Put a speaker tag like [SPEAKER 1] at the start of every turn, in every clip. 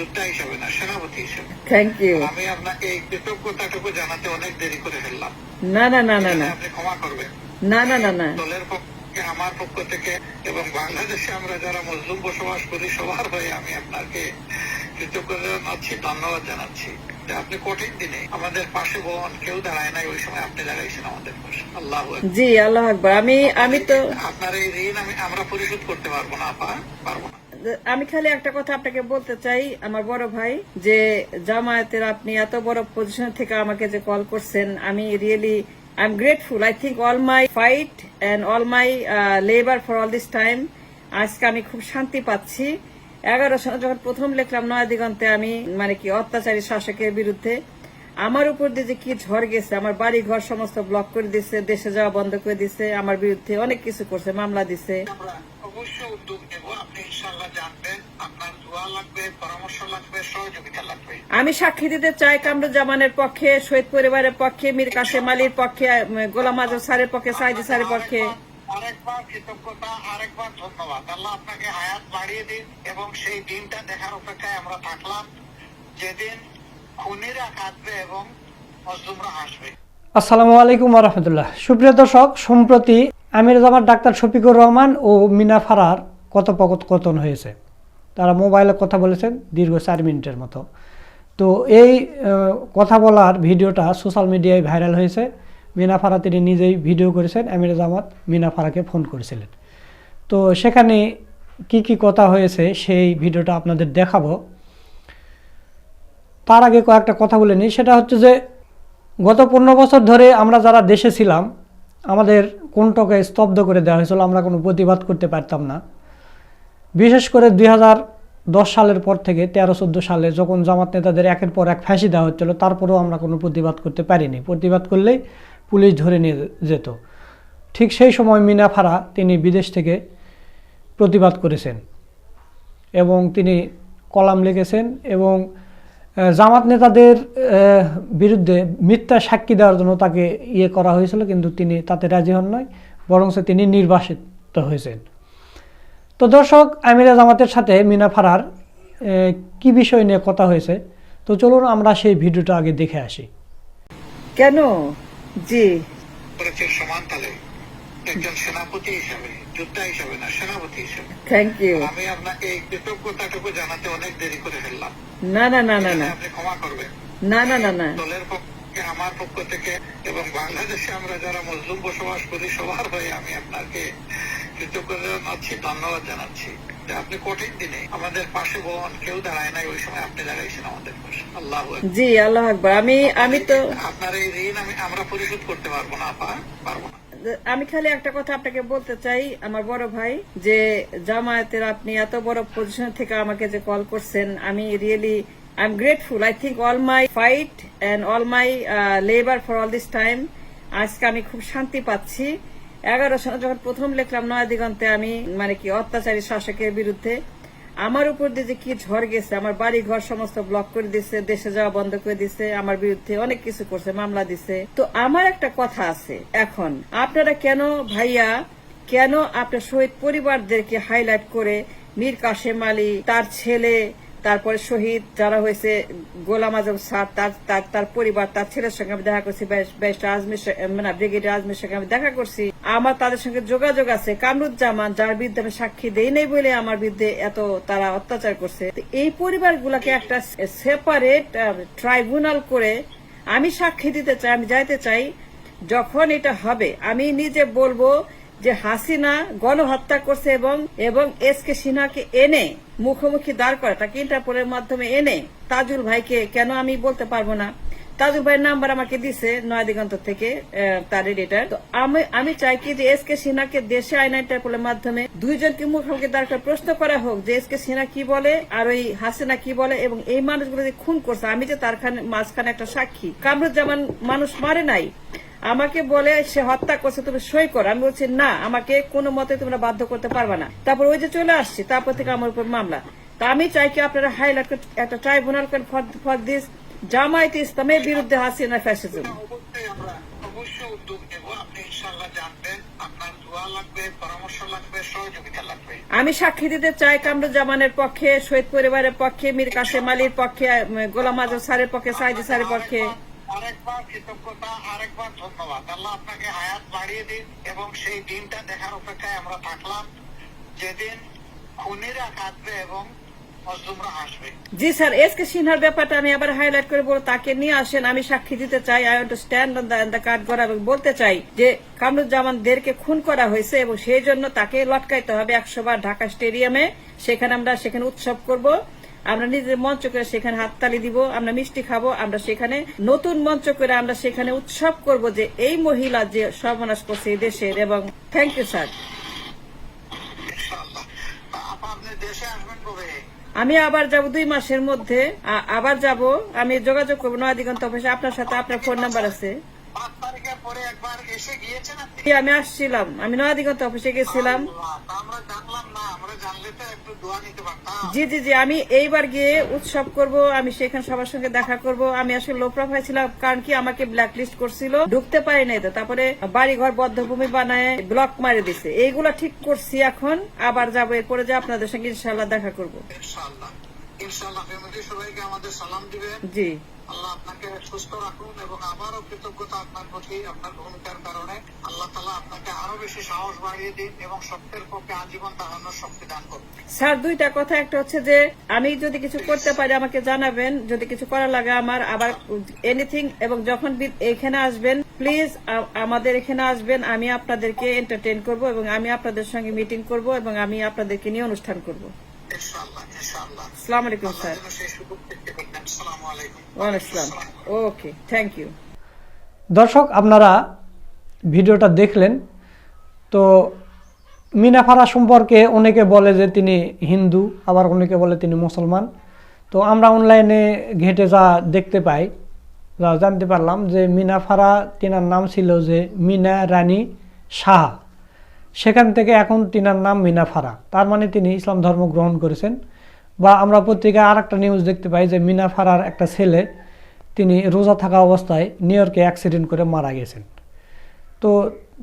[SPEAKER 1] যোদ্ধা হিসাবে না সেনাপতি হিসাবে।
[SPEAKER 2] থ্যাংক ইউ
[SPEAKER 1] আমি আপনাকে এই কৃতজ্ঞতাটুকু জানাতে অনেক দেরি করে ফেললাম।
[SPEAKER 2] না না না না না।
[SPEAKER 1] আপনি ক্ষমা করবেন।
[SPEAKER 2] না না না না।
[SPEAKER 1] দলের পক্ষে আমার পক্ষ থেকে এবং বাংলাদেশে আমরা যারা মজলুম বসবাস করি সবার হয়ে আমি আপনাকে কৃতজ্ঞতা জানাচ্ছি ধন্যবাদ জানাচ্ছি। যে আপনি কঠিন দিনে আমাদের পাশে বোন কেউ দাঁড়ায় নাই ওই সময় আপনি দাঁড়াইছেন আমাদের পাশে। আল্লাহ
[SPEAKER 2] জি আল্লাহ আকবর। আমি আমি তো
[SPEAKER 1] আপনার এই ঋণ আমি আমরা পরিশোধ করতে পারব না আপা। পারব না।
[SPEAKER 2] আমি খালি একটা কথা আপনাকে বলতে চাই, আমার বড় ভাই, যে জামায়াতের আপনি এত বড় পজিশন থেকে আমাকে যে কল করছেন, আমি really I am grateful I think all my fight and all my labour for all this time আজকে আমি খুব শান্তি পাচ্ছি। এগারো সালে যখন প্রথম লিখলাম নয়া দিগন্তে আমি মানে কি, অত্যাচারী শাসকের বিরুদ্ধে, আমার উপর দিয়ে যে কি ঝড় গেছে, আমার বাড়ি ঘর সমস্ত ব্লক করে দিছে, দেশে যাওয়া বন্ধ করে দিছে, আমার বিরুদ্ধে অনেক কিছু করছে, মামলা দিছে।
[SPEAKER 1] আমরা ইনশাল্লাহ জানবেন আপনার দোয়া লাগবে পরামর্শ লাগবে সহযোগিতা লাগবে।
[SPEAKER 2] আমি সাক্ষী দিতে চাই কামরুজ্জামানের পক্ষে শহীদ পরিবারের পক্ষে মীর কাসেম আলীর পক্ষে গোলাম আজম স্যারের পক্ষে সাইদি স্যারের পক্ষে।
[SPEAKER 1] আরেকবার কৃতজ্ঞতা আরেকবার ধন্যবাদ। আল্লাহ আপনাকে হায়াত বাড়িয়ে দিন এবং সেই দিনটা দেখার অপেক্ষায় আমরা থাকলাম। যেদিন খুনিরা কাঁদবে এবং মজলুমরা হাসবে।
[SPEAKER 3] আসসালামু আলাইকুম রহমতুল্লাহ। সুপ্রিয় দর্শক সম্প্রতি আমির জামাত ডাক্তার শফিকুর রহমান ও মিনা ফারার কথোপকথন হয়েছে। তারা মোবাইলে কথা বলেছেন দীর্ঘ চার মিনিটের মতো। তো এই কথা বলার ভিডিওটা সোশ্যাল মিডিয়ায় ভাইরাল হয়েছে। মিনা ফারা তিনি নিজেই ভিডিও করেছেন, আমির জামাত মিনা ফারাকে ফোন করেছিলেন। তো সেখানে কি কি কথা হয়েছে সেই ভিডিওটা আপনাদের দেখাবো। তার আগে কয়েকটা কথা বলে নিই। সেটা হচ্ছে যে, গত পনেরো বছর ধরে আমরা যারা দেশে ছিলাম, আমাদের কোনটাকে স্তব্ধ করে দেওয়া হয়েছিল, আমরা কোনো প্রতিবাদ করতে পারতাম না। বিশেষ করে দুই সালের পর থেকে তেরো চোদ্দ সালে যখন জামাত নেতাদের একের পর এক ফাঁসি দেওয়া হচ্ছিল, তারপরেও আমরা কোনো প্রতিবাদ করতে পারিনি। প্রতিবাদ করলেই পুলিশ ধরে নিয়ে যেত। ঠিক সেই সময় মিনা ফারা তিনি বিদেশ থেকে প্রতিবাদ করেছেন এবং তিনি কলাম লিখেছেন এবং জামাত নেতাদের বিরুদ্ধে মিথ্যা সাক্ষী দেওয়ার জন্য তাকে ইয়ে করা হয়েছিল, কিন্তু তিনি তাতে রাজি হন নয় বরং তিনি নির্বাসিত হয়েছেন। তো দর্শক আমিরা জামাতের সাথে মিনা ফারার কি বিষয় নিয়ে কথা হয়েছে? তো চলুন আমরা সেই ভিডিওটা আগে দেখে আসি।
[SPEAKER 2] কেন? জি।
[SPEAKER 1] করেছে সমান তালে। একজন সেনাপতি হিসাবে যোদ্ধা হিসাবে না সেনাপতি হিসাবে।
[SPEAKER 2] থ্যাংক ইউ
[SPEAKER 1] আমি আপনাকে এই কৃতজ্ঞতাটুকু জানাতে অনেক দেরি করে ফেললাম।
[SPEAKER 2] না না না না না।
[SPEAKER 1] আপনি ক্ষমা করবেন।
[SPEAKER 2] না না না না।
[SPEAKER 1] দলের পক্ষে আমার পক্ষ থেকে এবং বাংলাদেশে আমরা যারা মজলুম বসবাস করি সবার হয়ে আমি আপনাকে কৃতজ্ঞতা জানাচ্ছি ধন্যবাদ জানাচ্ছি। আপনি কঠিন দিনে আমাদের পাশে কেউ দাঁড়ায় নাই ওই সময় আপনি দাঁড়াইছেন আমাদের পাশে। আল্লাহ
[SPEAKER 2] জি আল্লাহ আকবর। আমি আমি তো
[SPEAKER 1] আপনার এই ঋণ আমি আমরা পরিশোধ করতে পারব না আপা। পারব না।
[SPEAKER 2] আমি খালি একটা কথা আপনাকে বলতে চাই আমার বড় ভাই যে জামায়াতের আপনি এত বড় পজিশন থেকে আমাকে যে কল করছেন আমি really I am grateful I think all my fight and all my labour for all this time আজকে আমি খুব শান্তি পাচ্ছি। এগারো সালে যখন প্রথম লিখলাম নয়া দিগন্তে আমি মানে কি, অত্যাচারী শাসকের বিরুদ্ধে, আমার উপর দিয়ে যে কি ঝড় গেছে, আমার বাড়ি ঘর সমস্ত ব্লক করে দিছে, দেশে যাওয়া বন্ধ করে দিছে, আমার বিরুদ্ধে অনেক কিছু করছে, মামলা দিছে। তো আমার একটা কথা আছে এখন, আপনারা কেন ভাইয়া, কেন আপনার শহীদ পরিবারদেরকে হাইলাইট করে মীর কাশেম আলী, তার ছেলে তারপরে শহীদ যারা হয়েছে, গোলাম আজম স্যার, তার তার পরিবার, তার ছেলের সঙ্গে আমি দেখা করছি মানে ব্রিগেডিয়ার আজমির সঙ্গে আমি দেখা করছি। আমার তাদের সঙ্গে যোগাযোগ আছে। কামরুজ্জামান, যার বিরুদ্ধে আমি সাক্ষী দেই নাই বলে আমার বিরুদ্ধে এত তারা অত্যাচার করছে। এই পরিবারগুলোকে একটা সেপারেট ট্রাইব্যুনাল করে আমি সাক্ষী দিতে চাই, আমি যাইতে চাই, যখন এটা হবে, আমি নিজে বলব যে হাসিনা গণহত্যা করছে এবং এবং এস কে সিনহাকে এনে মুখোমুখি দাঁড় করে তাকে ইন্টারপোলের মাধ্যমে এনে তাজুল ভাইকে কেন আমি বলতে পারব না? তাজুল ভাইয়ের নাম্বার আমাকে দিছে নয়া দিগন্ত থেকে তার এডিটার তো আমি আমি চাই কি যে এস কে সিনহাকে দেশে আইনা ইন্টারপোলের মাধ্যমে দুইজনকে মুখোমুখি দাঁড় করে প্রশ্ন করা হোক যে এস কে সিনহা কি বলে আর ওই হাসিনা কি বলে এবং এই মানুষগুলো যে খুন করছে, আমি যে তার মাঝখানে একটা সাক্ষী। কামরুজ্জামান মানুষ মারে নাই। আমাকে বলে সে হত্যা করছে তুমি সই করো। আমি বলছি না আমাকে কোনো মতে তোমরা বাধ্য করতে পারবে না। তারপর ওই যে চলে আসছি তারপর থেকে আমার উপর মামলা। তা আমি চাই কি আপনারা হাইলাইট একটা ট্রাইব্যুনাল করেন ফর দিস জামায়াত ইসলামের বিরুদ্ধে হাসিনা ফ্যাসিজম। আমি সাক্ষী দিতে চাই কামরুজ্জামানের পক্ষে শহীদ পরিবারের পক্ষে মীর কাসেম আলীর পক্ষে গোলাম আজম স্যারের পক্ষে সাইদি স্যারের পক্ষে।
[SPEAKER 1] আরেকবার কৃতজ্ঞতা, আরেকবার ধন্যবাদ। আল্লাহ আপনাকে হায়াত বাড়িয়ে দিন এবং সেই দিনটা দেখার অপেক্ষায় আমরা থাকলাম। যেদিন খুনিরা কাঁদবে এবং
[SPEAKER 2] জি স্যার, এস কে সিনহার ব্যাপারটা আমি আবার হাইলাইট করে বলব। তাকে নিয়ে আসেন, আমি সাক্ষী দিতে চাই। I to stand on the card করা এবং বলতে চাই যে কামরুজ্জামানদেরকে খুন করা হয়েছে এবং সেই জন্য তাকে লটকাইতে হবে একশো বার ঢাকা স্টেডিয়ামে। সেখানে আমরা সেখানে উৎসব করব। আমরা নিজের মঞ্চ করে সেখানে হাততালি দিব, আমরা মিষ্টি খাব, আমরা সেখানে নতুন মঞ্চ করে আমরা সেখানে উৎসব করব যে এই মহিলা যে সর্বনাশ করছে দেশের, এবং থ্যাংক ইউ স্যার আমি আবার যাব দুই মাসের মধ্যে আবার যাব, আমি যোগাযোগ করব নয় দিগন্ত অফিসে, আপনার সাথে আপনার ফোন নাম্বার আছে। আমি আসছিলাম, আমি নয় দিগন্ত অফিসে গেছিলাম। জি জি জি আমি এইবার গিয়ে উৎসব করব আমি সেখানে সবার সঙ্গে দেখা করব। আমি আসলে লো প্রোফাইল ছিলাম কারণ কি আমাকে ব্ল্যাক লিস্ট করছিল ঢুকতে পারি নাই তো তারপরে বাড়ি ঘর বদ্ধভূমি বানায় ব্লক মারে দিছে। এইগুলা ঠিক করছি এখন আবার যাব এরপরে যে আপনাদের সঙ্গে ইনশাল্লাহ দেখা করব।
[SPEAKER 1] ইনশাআল্লাহ। ইনশাআল্লাহ ফ্যামিলি সবাইকে আমাদের সালাম দিবেন।
[SPEAKER 2] জি।
[SPEAKER 1] আল্লাহ আপনাকে সুস্থ রাখুন এবং আবারও কৃতজ্ঞতা আপনার প্রতি আপনার ভূমিকার কারণে। আল্লাহ তালা আপনাকে আরও বেশি সাহস বাড়িয়ে দিন এবং সত্যের পক্ষে আজীবন দাঁড়ানোর শক্তি দান করুন।
[SPEAKER 2] স্যার দুইটা কথা। একটা হচ্ছে যে আমি যদি কিছু করতে পারি আমাকে জানাবেন। যদি কিছু করা লাগে আমার আবার এনিথিং এবং যখন এখানে আসবেন প্লিজ আমাদের এখানে আসবেন। আমি আপনাদেরকে এন্টারটেইন করব এবং আমি আপনাদের সঙ্গে মিটিং করব এবং আমি আপনাদেরকে নিয়ে অনুষ্ঠান করব। আসসালামু আলাইকুম স্যার। ওয়ালাইকুম ওকে থ্যাংক ইউ।
[SPEAKER 3] দর্শক আপনারা ভিডিওটা দেখলেন। তো মিনাফারা সম্পর্কে অনেকে বলে যে তিনি হিন্দু আবার অনেকে বলে তিনি মুসলমান। তো আমরা অনলাইনে ঘেটে যা দেখতে পাই যা জানতে পারলাম যে মিনাফারা তিনার নাম ছিল যে মিনা রানী সাহা সেখান থেকে এখন তিনার নাম মিনাফারা তার মানে তিনি ইসলাম ধর্ম গ্রহণ করেছেন। বা আমরা পত্রিকায় আর একটা নিউজ দেখতে পাই যে মিনাফারার একটা ছেলে, তিনি রোজা থাকা অবস্থায় নিউ ইয়র্কে অ্যাক্সিডেন্ট করে মারা গেছেন। তো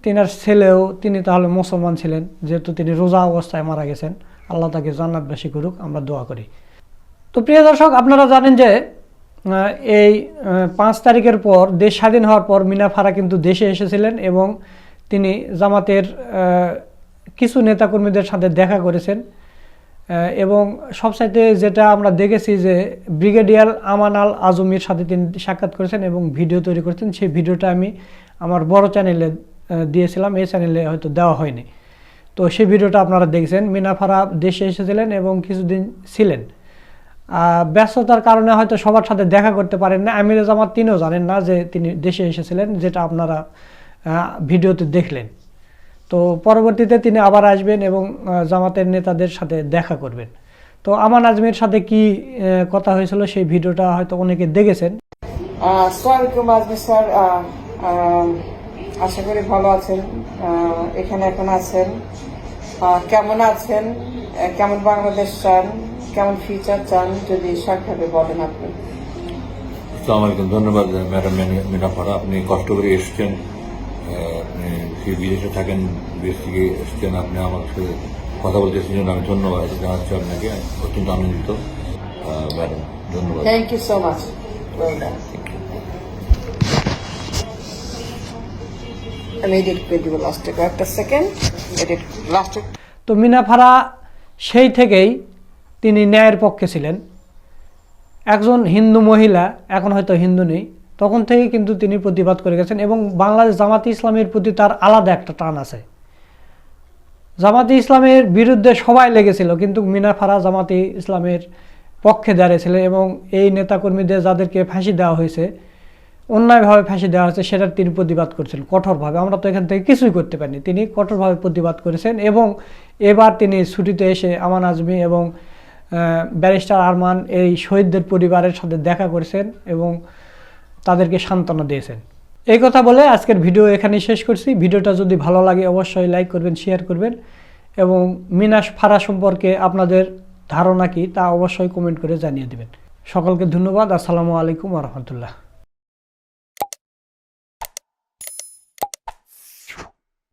[SPEAKER 3] তিনার ছেলেও, তিনি তাহলে মুসলমান ছিলেন, যেহেতু তিনি রোজা অবস্থায় মারা গেছেন। আল্লাহ তাকে জান্নাতবাসী করুক, আমরা দোয়া করি। তো প্রিয় দর্শক, আপনারা জানেন যে এই পাঁচ তারিখের পর, দেশ স্বাধীন হওয়ার পর মিনা ফারা কিন্তু দেশে এসেছিলেন এবং তিনি জামাতের কিছু নেতাকর্মীদের সাথে দেখা করেছেন এবং সবসাইতে যেটা আমরা দেখেছি যে ব্রিগেডিয়ার আমান আল আজমির সাথে তিনি সাক্ষাৎ করেছেন এবং ভিডিও তৈরি করেছেন। সেই ভিডিওটা আমি আমার বড় চ্যানেলে দিয়েছিলাম, এই চ্যানেলে হয়তো দেওয়া হয়নি। তো সেই ভিডিওটা আপনারা দেখছেন। মিনাফারা দেশে এসেছিলেন এবং কিছুদিন ছিলেন। ব্যস্ততার কারণে হয়তো সবার সাথে দেখা করতে পারেন না। আমির জামাত তিনিও জানেন না যে তিনি দেশে এসেছিলেন, যেটা আপনারা ভিডিওতে দেখলেন। তো পরবর্তীতে তিনি আবার আসবেন এবং জামাতের নেতাদের সাথে দেখা করবেন। তো আমান আজমির সাথে কি কথা হয়েছিল সেই ভিডিওটা হয়তো অনেকে দেখেছেন।
[SPEAKER 2] আসসালামাইকুম আজমি স্যার। আশা করি ভালো আছেন। আহ, এখানে এখন আছেন। কেমন আছেন? কেমন বাংলাদেশ চান? কেমন ফিউচার চান? যদি সংক্ষেপে বলেন আপনি।
[SPEAKER 4] আসসালামু আলাইকুম ধন্যবাদ ম্যাডাম মিনাফারা আপনি কষ্ট করে এসেছেন। আপনি সে বিদেশে থাকেন বিদেশ থেকে এসেছেন আপনি আমার সাথে কথা বলতে এসেছেন জন্য আমি ধন্যবাদ। জানাচ্ছি আপনাকে অত্যন্ত আনন্দিত। ম্যাডাম ধন্যবাদ।
[SPEAKER 2] Thank you so much welcome আমি এডিট করে দিব লাস্টে কয়েকটা সেকেন্ড এডিট লাস্টে
[SPEAKER 3] তো মিনাফারা সেই থেকেই তিনি ন্যায়ের পক্ষে ছিলেন। একজন হিন্দু মহিলা এখন হয়তো হিন্দু নেই তখন থেকে কিন্তু তিনি প্রতিবাদ করে গেছেন এবং বাংলাদেশ জামাতি ইসলামের প্রতি তার আলাদা একটা টান আছে। জামাতি ইসলামের বিরুদ্ধে সবাই লেগেছিল, কিন্তু মিনাফারা জামাতি ইসলামের পক্ষে দাঁড়িয়েছিলেন এবং এই নেতাকর্মীদের যাদেরকে ফাঁসি দেওয়া হয়েছে, অন্যায়ভাবে ফাঁসি দেওয়া হয়েছে, সেটার তিনি প্রতিবাদ করেছেন কঠোরভাবে। আমরা তো এখান থেকে কিছুই করতে পারিনি। তিনি কঠোরভাবে প্রতিবাদ করেছেন এবং এবার তিনি ছুটিতে এসে আমান আজমি এবং ব্যারিস্টার আরমান এই শহীদদের পরিবারের সাথে দেখা করেছেন এবং তাদেরকে সান্ত্বনা দিয়েছেন। এই কথা বলে আজকের ভিডিও এখানেই শেষ করছি। ভিডিওটা যদি ভালো লাগে অবশ্যই লাইক করবেন, শেয়ার করবেন এবং মিনাস ফারা সম্পর্কে আপনাদের ধারণা কি তা অবশ্যই কমেন্ট করে জানিয়ে দেবেন। সকলকে ধন্যবাদ। আসসালামু আলাইকুম রহমতুল্লাহ।